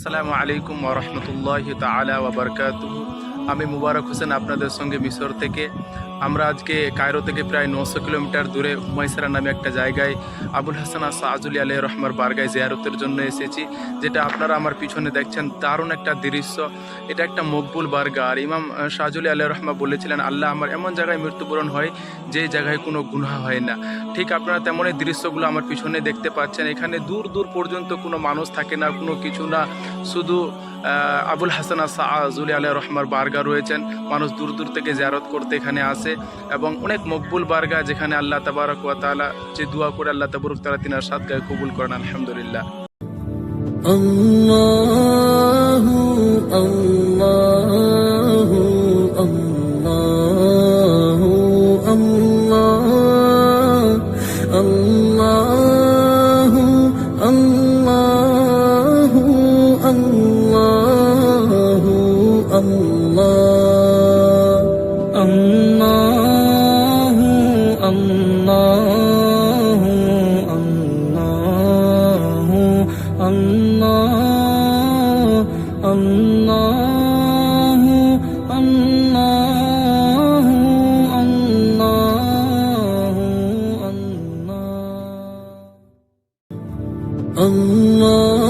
আসসালামু আলাইকুম ওরহমতুল্লাহ তালা ওবরকাত আমি মুবারক হোসেন আপনাদের সঙ্গে মিশর থেকে। আমরা আজকে কায়রো থেকে প্রায় নশো কিলোমিটার দূরে হুমাইসারা নামে একটা জায়গায় আবুল হাসান সাজুলি আলহ রহমার বারগায় জিয়ারতের জন্য এসেছি, যেটা আপনারা আমার পিছনে দেখছেন। দারুণ একটা দৃশ্য। এটা একটা মকবুল বারগা আর ইমাম শাহজুলি আলহ রহমা বলেছিলেন, আল্লাহ আমার এমন জায়গায় মৃত্যুবরণ হয় যে জায়গায় কোনো গুনাহ হয় না। ঠিক আপনারা তেমনই দৃশ্যগুলো আমার পিছনে দেখতে পাচ্ছেন। এখানে দূর দূর পর্যন্ত কোনো মানুষ থাকে না, কোনো কিছু না। শুধু আবুল হাসান সাহাজুল আলিয়া রহমার বার্গা রয়েছেন। মানুষ দূর দূর থেকে জারত করতে এখানে আসে এবং অনেক মকবুল বার্গা যেখানে আল্লাহ তাবারক তালা যে দোয়া করে আল্লাহ তাবরুক তালা তিনার সাত গায়ে কবুল করেন, আলহামদুলিল্লাহ। Allah الله الله الله الله الله الله الله Allah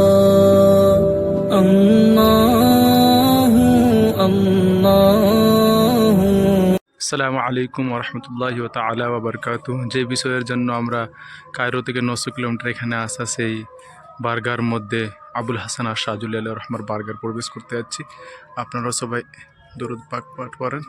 আসসালামু আলাইকুম রহমতুল্লাহ তালা বাবরকাত যে বিষয়ের জন্য আমরা কায়রো থেকে নশো কিলোমিটার এখানে আসা সেই বার্গার মধ্যে আবুল হাসান আর শাহজুল আল্লাহ রহমার বার্গার প্রবেশ করতে যাচ্ছি। আপনারা সবাই দরুদ পাক পাঠ করেন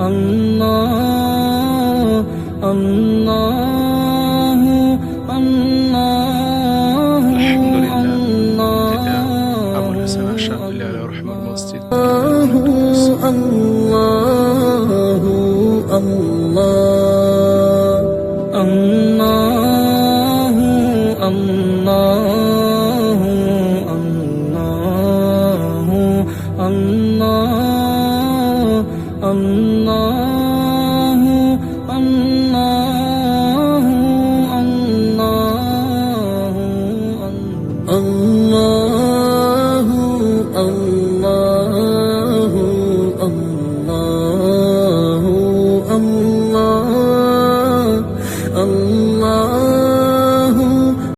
الله الله الله الحمد الله الله الله الله الله الله الله